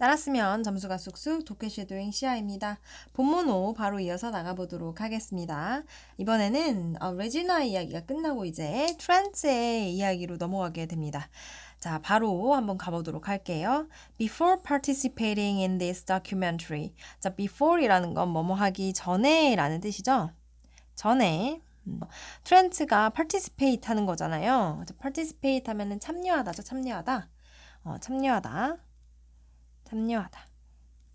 따랐으면 점수가 쑥쑥 도쿄 쉐도잉 시아입니다. 본문 5 바로 이어서 나가보도록 하겠습니다. 이번에는 어, 레지나 이야기가 끝나고 이제 트란츠의 이야기로 넘어가게 됩니다. 자, 바로 한번 가보도록 할게요. Before participating in this documentary. 자, before이라는 건 뭐뭐 하기 전에 라는 뜻이죠. 전에. 음, 트렌츠가 participate 하는 거잖아요. participate 하면은 참여하다죠. 참여하다. 어, 참여하다. 참여하다.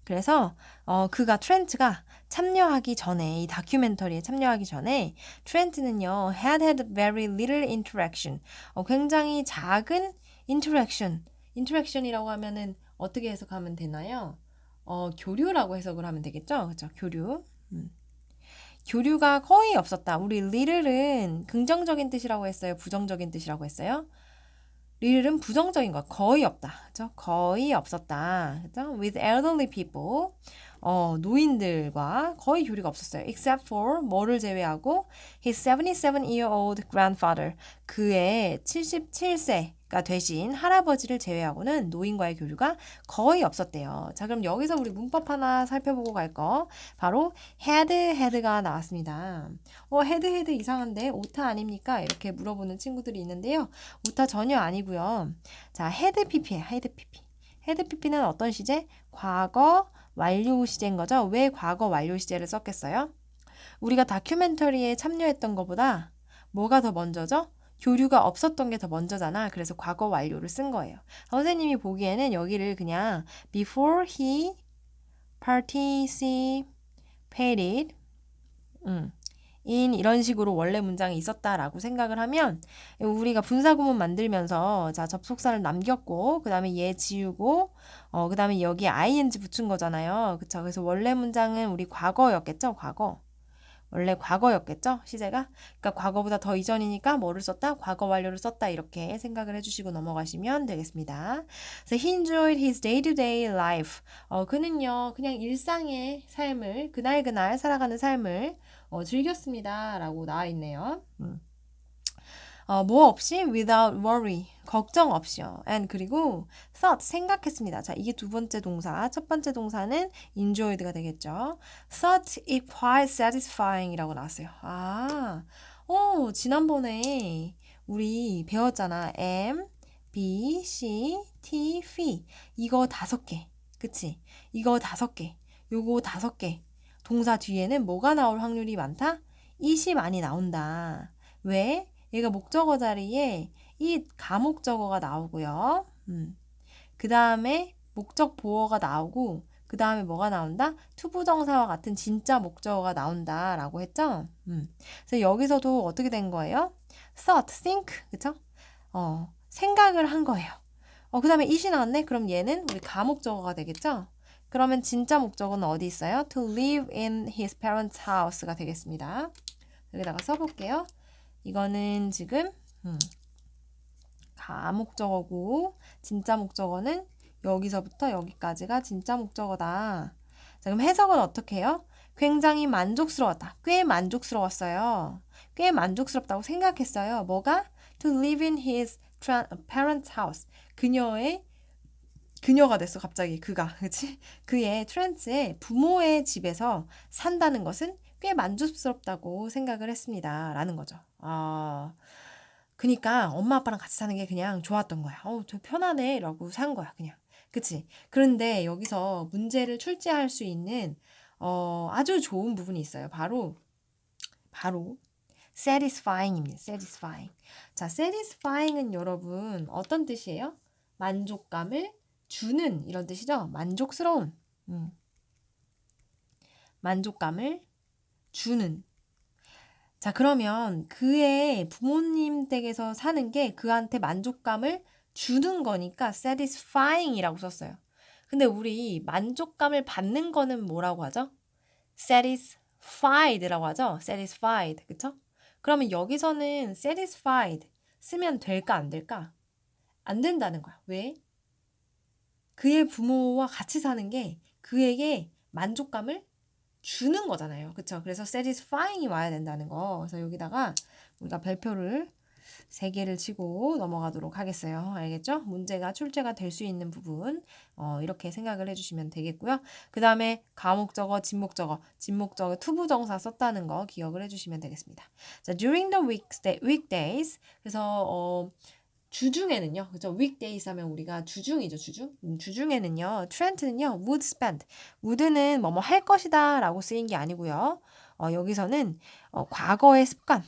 그래서 어, 그가 트렌트가 참여하기 전에 이 다큐멘터리에 참여하기 전에 트렌트는요 had had very little interaction 어, 굉장히 작은 interaction interaction이라고 하면은 어떻게 해석하면 되나요? 어, 교류라고 해석을 하면 되겠죠, 그렇죠? 교류. 음. 교류가 거의 없었다. 우리 little은 긍정적인 뜻이라고 했어요, 부정적인 뜻이라고 했어요. 리을은 부정적인 것 거의 없다. 그죠? 거의 없었다. 그죠? With elderly people. 어, 노인들과 거의 교류가 없었어요. Except for 뭐를 제외하고 his 77-year-old grandfather. 그의 77세 가 되신 할아버지를 제외하고는 노인과의 교류가 거의 없었대요. 자, 그럼 여기서 우리 문법 하나 살펴보고 갈 거. 바로 had, had가 나왔습니다. 어, had, had 이상한데 오타 아닙니까? 이렇게 물어보는 친구들이 있는데요. 오타 전혀 아니고요. 자, had pp에 had pp. had pp는 어떤 시제? 과거 완료 시제인 거죠. 왜 과거 완료 시제를 썼겠어요? 우리가 다큐멘터리에 참여했던 것보다 뭐가 더 먼저죠? 교류가 없었던 게 더 먼저잖아. 그래서 과거 완료를 쓴 거예요. 선생님이 보기에는 여기를 그냥 before he participated 음, in 이런 식으로 원래 문장이 있었다라고 생각을 하면 우리가 분사구문 만들면서 자 접속사를 남겼고 그 다음에 얘 지우고 어, 그 다음에 여기 ing 붙인 거잖아요. 그쵸? 그래서 원래 문장은 우리 과거였겠죠? 과거. 원래 과거였겠죠? 시제가? 그러니까 과거보다 더 이전이니까 뭐를 썼다? 과거 완료를 썼다. 이렇게 생각을 해주시고 넘어가시면 되겠습니다. So he enjoyed his day-to-day life. 어, 그는요, 그냥 일상의 삶을, 그날그날 살아가는 삶을 어, 즐겼습니다. 라고 나와 있네요. 음. 어, 뭐 없이 without worry 걱정 없이요. and 그리고 thought 생각했습니다. 자, 이게 두 번째 동사. 첫 번째 동사는 enjoyed가 되겠죠. thought it quite satisfying이라고 나왔어요. 아, 오, 지난번에 우리 배웠잖아. M, B, C, T, F 이거 다섯 개. 그치? 이거 다섯 개. 요거 다섯 개. 동사 뒤에는 뭐가 나올 확률이 많다? it이 많이 나온다. 왜? 얘가 목적어 자리에 이 가목적어가 나오고요. 음. 그 다음에 목적 보어가 나오고 그 다음에 뭐가 나온다? 투부정사와 같은 진짜 목적어가 나온다라고 했죠. 음. 그래서 여기서도 어떻게 된 거예요? thought, think, 그쵸? 어, 생각을 한 거예요. 어, 그 다음에 it이 나왔네? 그럼 얘는 우리 가목적어가 되겠죠? 그러면 진짜 목적어는 어디 있어요? To live in his parents' house가 되겠습니다. 여기다가 써볼게요. 이거는 지금 음, 가목적어고 진짜 목적어는 여기서부터 여기까지가 진짜 목적어다. 자, 그럼 해석은 어떻게 해요? 굉장히 만족스러웠다. 꽤 만족스러웠어요. 꽤 만족스럽다고 생각했어요. 뭐가? To live in his parents' house. 그녀의 그녀가 됐어 갑자기 그가 그치 그의 트렌츠의 부모의 집에서 산다는 것은 꽤 만족스럽다고 생각을 했습니다 라는 거죠 아 그니까 엄마 아빠랑 같이 사는 게 그냥 좋았던 거야 어우 저 편하네 라고 산 거야 그냥 그치 그런데 여기서 문제를 출제할 수 있는 어, 아주 좋은 부분이 있어요 바로 바로 satisfying입니다 satisfying 자 satisfying은 여러분 어떤 뜻이에요 만족감을 주는 이런 뜻이죠. 만족스러운. 음. 만족감을 주는. 자, 그러면 그의 부모님 댁에서 사는 게 그한테 만족감을 주는 거니까 satisfying이라고 썼어요. 근데 우리 만족감을 받는 거는 뭐라고 하죠? satisfied라고 하죠. satisfied. 그쵸? 그러면 여기서는 satisfied 쓰면 될까 안 될까? 안 된다는 거야. 왜? 그의 부모와 같이 사는 게 그에게 만족감을 주는 거잖아요. 그쵸? 그래서 satisfying이 와야 된다는 거. 그래서 여기다가 우리가 별표를 세 개를 치고 넘어가도록 하겠어요. 알겠죠? 문제가 출제가 될 수 있는 부분 어, 이렇게 생각을 해주시면 되겠고요. 그 다음에 가목적어, 진목적어, 진목적어 투부정사 썼다는 거 기억을 해주시면 되겠습니다. 자, during the weekday, weekdays 그래서 어, 주중에는요, 그죠? weekdays 하면 우리가 주중이죠, 주중. 음, 주중에는요, 트렌트는요, would spend. would는 뭐뭐 할 것이다 라고 쓰인 게 아니고요. 어, 여기서는 어, 과거의 습관.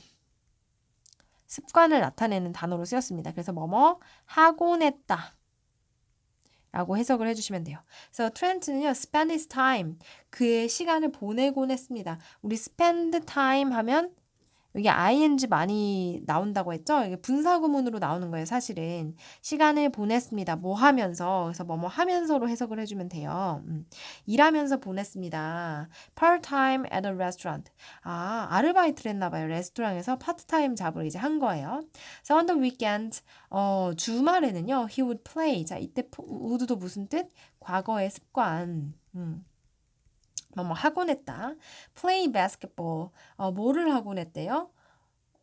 습관을 나타내는 단어로 쓰였습니다. 그래서 뭐뭐 하곤 했다. 라고 해석을 해주시면 돼요. 그래서 트렌트는요, spend his time. 그의 시간을 보내곤 했습니다. 우리 spend time 하면 여기 ing 많이 나온다고 했죠? 이게 분사구문으로 나오는 거예요, 사실은. 시간을 보냈습니다. 뭐 하면서. 그래서 뭐뭐 하면서로 해석을 해주면 돼요. 음. 일하면서 보냈습니다. part-time at a restaurant. 아, 아르바이트를 했나 봐요. 레스토랑에서 파트타임 잡을 이제 한 거예요. So on the weekend, 어, 주말에는요, he would play. 자, 이때 would도 무슨 뜻? 과거의 습관. 음. 뭐뭐 하곤 했다. play basketball. 어, 뭐를 하곤 했대요?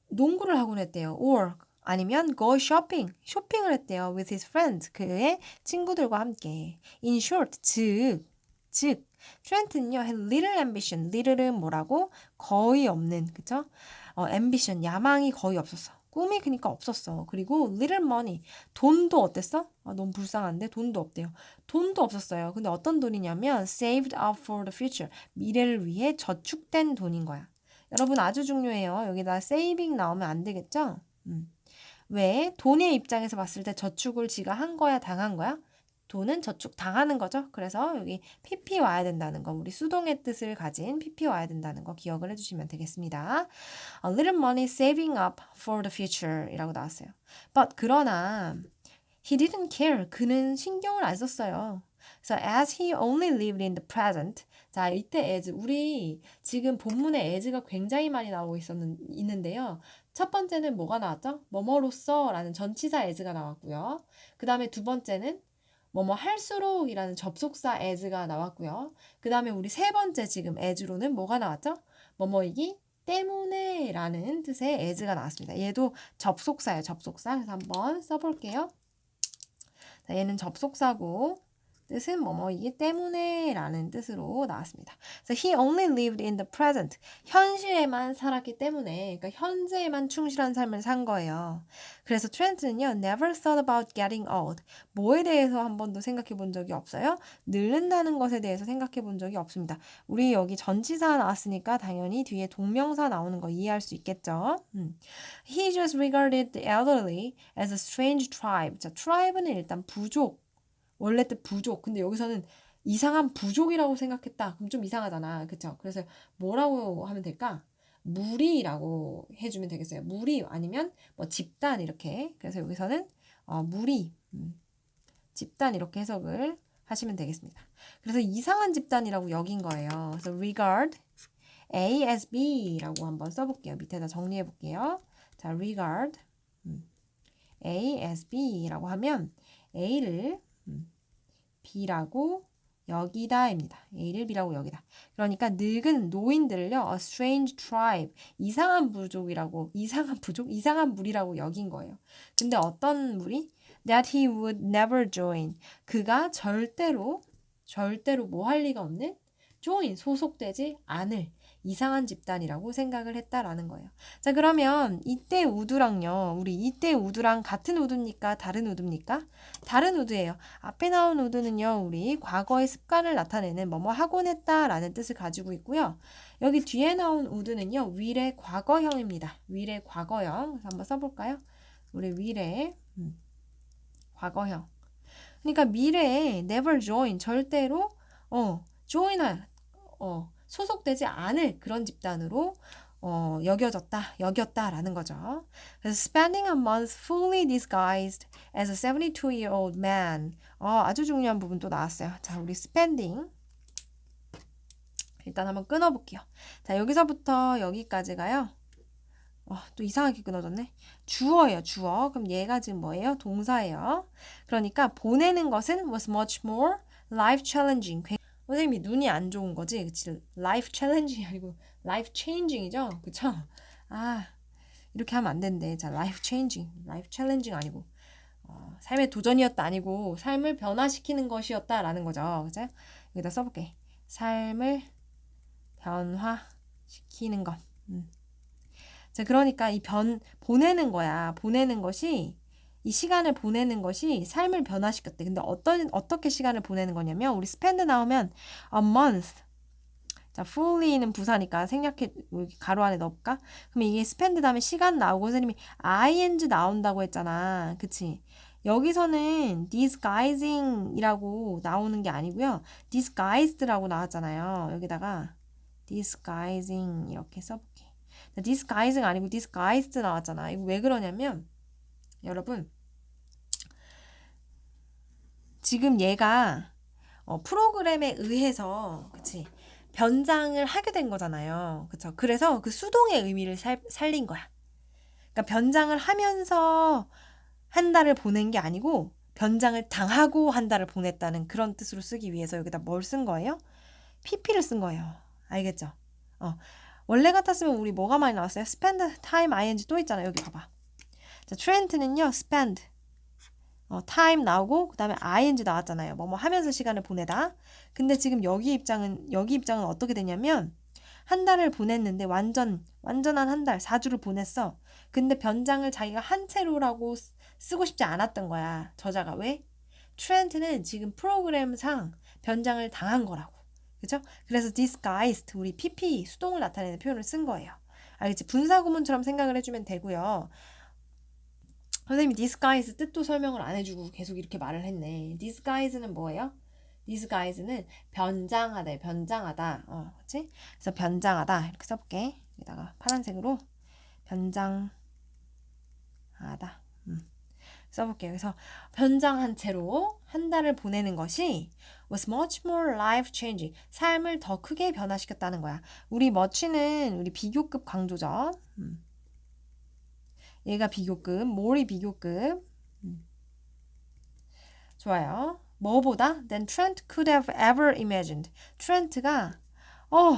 농구를 하곤 했대요. or 아니면 go shopping. 쇼핑을 했대요. with his friends. 그의 친구들과 함께. in short, 즉, 즉, 트렌트는요, had little ambition. little은 뭐라고? 거의 없는, 그쵸? 어, ambition, 야망이 거의 없었어. 꿈이 그니까 없었어. 그리고 little money, 돈도 어땠어? 아, 너무 불쌍한데 돈도 없대요. 돈도 없었어요. 근데 어떤 돈이냐면 saved up for the future, 미래를 위해 저축된 돈인 거야. 여러분 아주 중요해요. 여기다 saving 나오면 안 되겠죠? 음. 왜? 돈의 입장에서 봤을 때 저축을 지가 한 거야, 당한 거야? 돈은 저축 당하는 거죠. 그래서 여기 PP 와야 된다는 거, 우리 수동의 뜻을 가진 PP 와야 된다는 거 기억을 해주시면 되겠습니다. A little money saving up for the future 이라고 나왔어요. But 그러나 he didn't care. 그는 신경을 안 썼어요. So as he only lived in the present. 자, 이때 as 우리 지금 본문에 as가 굉장히 많이 나오고 있었는 있는데요. 첫 번째는 뭐가 나왔죠? 뭐뭐로써라는 전치사 as가 나왔고요. 그 다음에 두 번째는 뭐뭐 할수록이라는 접속사 as가 나왔고요. 그 다음에 우리 세 번째 지금 as로는 뭐가 나왔죠? 뭐뭐이기 때문에 라는 뜻의 as가 나왔습니다. 얘도 접속사예요. 접속사. 그래서 한번 써볼게요. 자, 얘는 접속사고 뜻은 뭐뭐이기 때문에 라는 뜻으로 나왔습니다. 그래서 he only lived in the present. 현실에만 살았기 때문에, 그러니까 현재에만 충실한 삶을 산 거예요. 그래서 트렌트는요, never thought about getting old. 뭐에 대해서 한 번도 생각해 본 적이 없어요? 늙는다는 것에 대해서 생각해 본 적이 없습니다. 우리 여기 전치사 나왔으니까 당연히 뒤에 동명사 나오는 거 이해할 수 있겠죠? 음. He just regarded the elderly as a strange tribe. 자, tribe는 일단 부족. 원래 뜻 부족. 근데 여기서는 이상한 부족이라고 생각했다. 그럼 좀 이상하잖아. 그쵸? 그래서 뭐라고 하면 될까? 무리라고 해주면 되겠어요. 무리 아니면 뭐 집단 이렇게. 그래서 여기서는 어, 무리, 음, 집단 이렇게 해석을 하시면 되겠습니다. 그래서 이상한 집단이라고 여긴 거예요. 그래서 regard A as B라고 한번 써볼게요. 밑에다 정리해 볼게요. 자, regard 음, A as B라고 하면 A를 음, B라고 여기다입니다. A를 B라고 여기다. 그러니까 늙은 노인들을요, a strange tribe, 이상한 부족이라고, 이상한 부족, 이상한 무리라고 여긴 거예요. 근데 어떤 무리? That he would never join. 그가 절대로, 절대로 뭐 할 리가 없는? join, 소속되지 않을 이상한 집단이라고 생각을 했다라는 거예요. 자, 그러면 이때 우드랑요. 우리 이때 우드랑 같은 우드입니까? 다른 우드입니까? 다른 우드예요. 앞에 나온 우드는요. 우리 과거의 습관을 나타내는 뭐뭐 하곤 했다라는 뜻을 가지고 있고요. 여기 뒤에 나온 우드는요. 위례 과거형입니다. 위례 과거형. 한번 써 볼까요? 우리 위례 음, 과거형. 그러니까 미래에 never join 절대로 어 join할 어 소속되지 않을 그런 집단으로 어, 여겨졌다, 여겼다라는 거죠. spending a month fully disguised as a 72-year-old man. 어, 아주 중요한 부분 또 나왔어요. 자, 우리 spending. 일단 한번 끊어볼게요. 자, 여기서부터 여기까지가요. 어, 또 이상하게 끊어졌네. 주어예요, 주어. 그럼 얘가 지금 뭐예요? 동사예요. 그러니까 보내는 것은 was much more life challenging. 선생님이 눈이 안 좋은 거지. 그치? 라이프 챌린징이 아니고 라이프 체인징이죠. 그쵸? 아, 이렇게 하면 안 된대. 자, life changing, life challenging 아니고 어, 삶의 도전이었다 아니고 삶을 변화시키는 것이었다라는 거죠. 그죠? 여기다 써볼게. 삶을 변화시키는 것. 음. 자, 그러니까 이 변, 보내는 거야. 보내는 것이, 이 시간을 보내는 것이 삶을 변화시켰대. 근데 어떤, 어떻게 시간을 보내는 거냐면, 우리 spend 나오면 a month. 자, fully는 부사니까 생략해, 가로 안에 넣을까? 그럼 이게 spend 다음에 시간 나오고, 선생님이 ing 나온다고 했잖아. 그치? 여기서는 disguising이라고 나오는 게 아니고요. disguised라고 나왔잖아요. 여기다가 disguising 이렇게 써볼게. disguising 아니고 disguised 나왔잖아. 이거 왜 그러냐면 여러분 지금 얘가 어, 프로그램에 의해서 그치 변장을 하게 된 거잖아요. 그쵸? 그래서 그 수동의 의미를 살, 살린 거야. 그러니까 변장을 하면서 한 달을 보낸 게 아니고 변장을 당하고 한 달을 보냈다는 그런 뜻으로 쓰기 위해서 여기다 뭘 쓴 거예요? PP를 쓴 거예요. 알겠죠? 어. 원래 같았으면 우리 뭐가 많이 나왔어요? spend time ing 또 있잖아요. 여기 봐봐. 자, 트렌트는요. spend 어, time 나오고 그 다음에 ing 나왔잖아요. 뭐뭐 하면서 시간을 보내다. 근데 지금 여기 입장은 여기 입장은 어떻게 되냐면 한 달을 보냈는데 완전 완전한 한 달, 4주를 보냈어. 근데 변장을 자기가 한 채로라고 쓰고 싶지 않았던 거야. 저자가 왜? 트렌트는 지금 프로그램상 변장을 당한 거라고. 그죠? 그래서 disguised 우리 PP 수동을 나타내는 표현을 쓴 거예요. 알겠지? 분사 구문처럼 생각을 해주면 되고요. 선생님이 disguise 뜻도 설명을 안 해주고 계속 이렇게 말을 했네. disguise는 뭐예요? disguise는 변장하다, 변장하다. 어, 그치? 그래서 변장하다. 이렇게 써볼게. 여기다가 파란색으로 변장하다. 음. 써볼게요. 그래서 변장한 채로 한 달을 보내는 것이 was much more life changing. 삶을 더 크게 변화시켰다는 거야. 우리 much는 우리 비교급 강조죠. 음. 얘가 비교급, more이 비교급. 음. 좋아요. 뭐보다 than Trent could have ever imagined. 트렌트가 어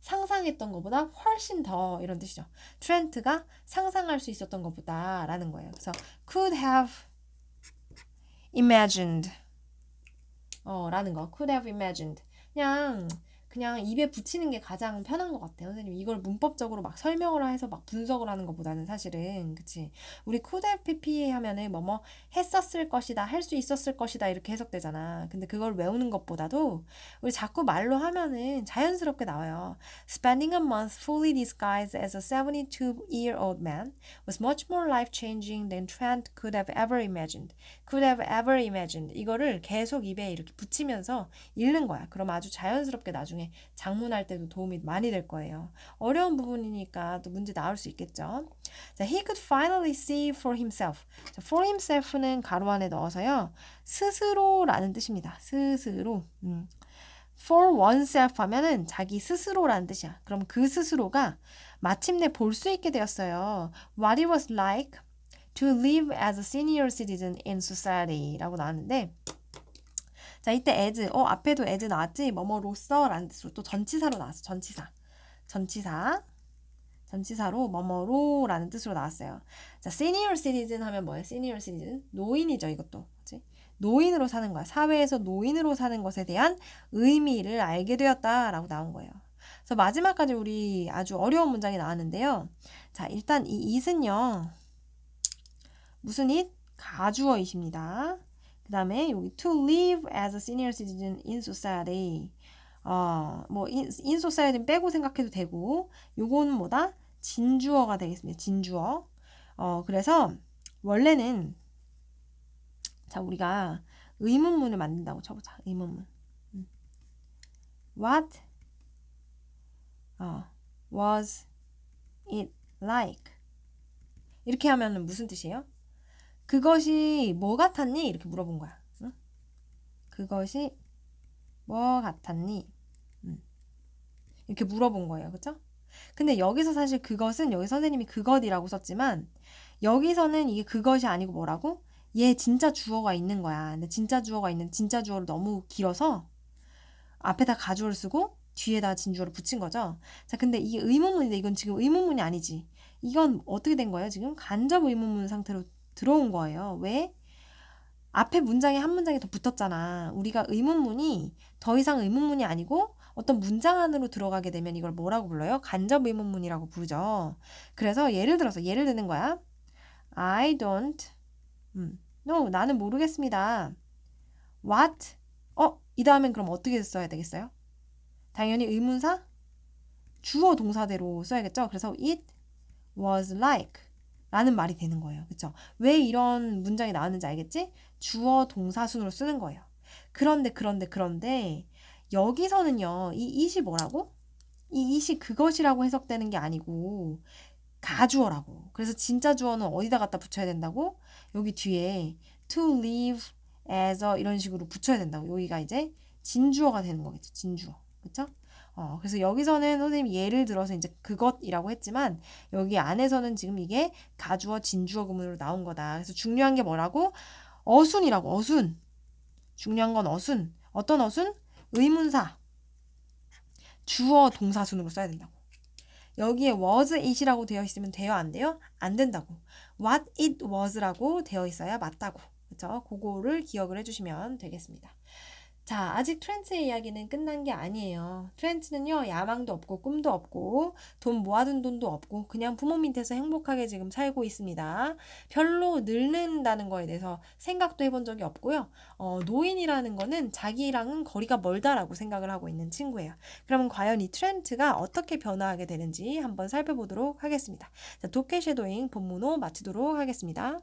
상상했던 것보다 훨씬 더 이런 뜻이죠. 트렌트가 상상할 수 있었던 것보다 라는 거예요. 그래서 could have imagined 어 라는 거 could have imagined 그냥 그냥 입에 붙이는 게 가장 편한 것 같아요. 선생님 이걸 문법적으로 막 설명을 해서 막 분석을 하는 것보다는 사실은 그치 우리 could have pp 하면은 뭐뭐 했었을 것이다 할 수 있었을 것이다 이렇게 해석되잖아. 근데 그걸 외우는 것보다도 우리 자꾸 말로 하면은 자연스럽게 나와요. Spending a month fully disguised as a 72-year-old man was much more life-changing than Trent could have ever imagined. Could have ever imagined. 이거를 계속 입에 이렇게 붙이면서 읽는 거야. 그럼 아주 자연스럽게 나중에 장문할 때도 도움이 많이 될 거예요. 어려운 부분이니까 또 문제 나올 수 있겠죠. 자, he could finally see for himself. 자, for himself는 가로 안에 넣어서요. 스스로라는 뜻입니다. 스스로. 음. for oneself 하면은 자기 스스로라는 뜻이야. 그럼 그 스스로가 마침내 볼 수 있게 되었어요. What it was like to live as a senior citizen in society라고 나왔는데 자, 이때 as, 어, 앞에도 as 나왔지? 뭐뭐로써 라는 뜻으로 또 전치사로 나왔어. 전치사. 전치사. 전치사로 뭐뭐로 라는 뜻으로 나왔어요. 자, senior citizen 하면 뭐예요? senior citizen? 노인이죠, 이것도. 그치? 노인으로 사는 거야. 사회에서 노인으로 사는 것에 대한 의미를 알게 되었다라고 나온 거예요. 그래서 마지막까지 우리 아주 어려운 문장이 나왔는데요. 자, 일단 이 it은요. 무슨 it? 가주어이십니다. 그 다음에 여기 to live as a senior citizen in society. 어, 뭐 in, in society는 빼고 생각해도 되고 요거는 뭐다? 진주어가 되겠습니다. 진주어. 어, 그래서 원래는 자, 우리가 의문문을 만든다고 쳐보자. 의문문. 음. What 어, was it like? 이렇게 하면 무슨 뜻이에요? 그것이 뭐 같았니? 이렇게 물어본 거야. 응? 그것이 뭐 같았니? 음. 이렇게 물어본 거예요. 그쵸? 근데 여기서 사실 그것은 여기 선생님이 그것이라고 썼지만 여기서는 이게 그것이 아니고 뭐라고? 얘 진짜 주어가 있는 거야. 근데 진짜 주어가 있는 진짜 주어를 너무 길어서 앞에다 가주어를 쓰고 뒤에다 진주어를 붙인 거죠. 자, 근데 이게 의문문인데 이건 지금 의문문이 아니지. 이건 어떻게 된 거예요? 지금 간접 의문문 상태로 들어온 거예요. 왜? 앞에 문장에 한 문장이 더 붙었잖아. 우리가 의문문이 더 이상 의문문이 아니고 어떤 문장 안으로 들어가게 되면 이걸 뭐라고 불러요? 간접 의문문이라고 부르죠. 그래서 예를 들어서 예를 드는 거야. I don't. 음. No, 나는 모르겠습니다. What? 어, 이 다음엔 그럼 어떻게 써야 되겠어요? 당연히 의문사 주어 동사대로 써야겠죠. 그래서 it was like 라는 말이 되는 거예요. 그쵸? 왜 이런 문장이 나왔는지 알겠지? 주어 동사 순으로 쓰는 거예요. 그런데 그런데 그런데 여기서는요. 이 it이 뭐라고? 이 it이 그것이라고 해석되는 게 아니고 가주어라고. 그래서 진짜 주어는 어디다 갖다 붙여야 된다고? 여기 뒤에 to live as 이런 식으로 붙여야 된다고. 여기가 이제 진주어가 되는 거겠죠. 진주어. 그쵸? 어, 그래서 여기서는 선생님이 예를 들어서 이제 그것이라고 했지만 여기 안에서는 지금 이게 가주어 진주어 구문으로 나온 거다. 그래서 중요한 게 뭐라고? 어순이라고. 어순. 중요한 건 어순. 어떤 어순? 의문사. 주어 동사순으로 써야 된다고. 여기에 was it이라고 되어 있으면 돼요? 안 돼요? 안 된다고. what it was라고 되어 있어야 맞다고. 그렇죠? 그거를 기억을 해 주시면 되겠습니다. 자, 아직 트렌트의 이야기는 끝난 게 아니에요. 트렌트는요, 야망도 없고, 꿈도 없고, 돈 모아둔 돈도 없고, 그냥 부모 밑에서 행복하게 지금 살고 있습니다. 별로 늙는다는 거에 대해서 생각도 해본 적이 없고요. 어, 노인이라는 거는 자기랑은 거리가 멀다라고 생각을 하고 있는 친구예요. 그러면 과연 이 트렌트가 어떻게 변화하게 되는지 한번 살펴보도록 하겠습니다. 자, 도케 쉐도잉 본문호 마치도록 하겠습니다.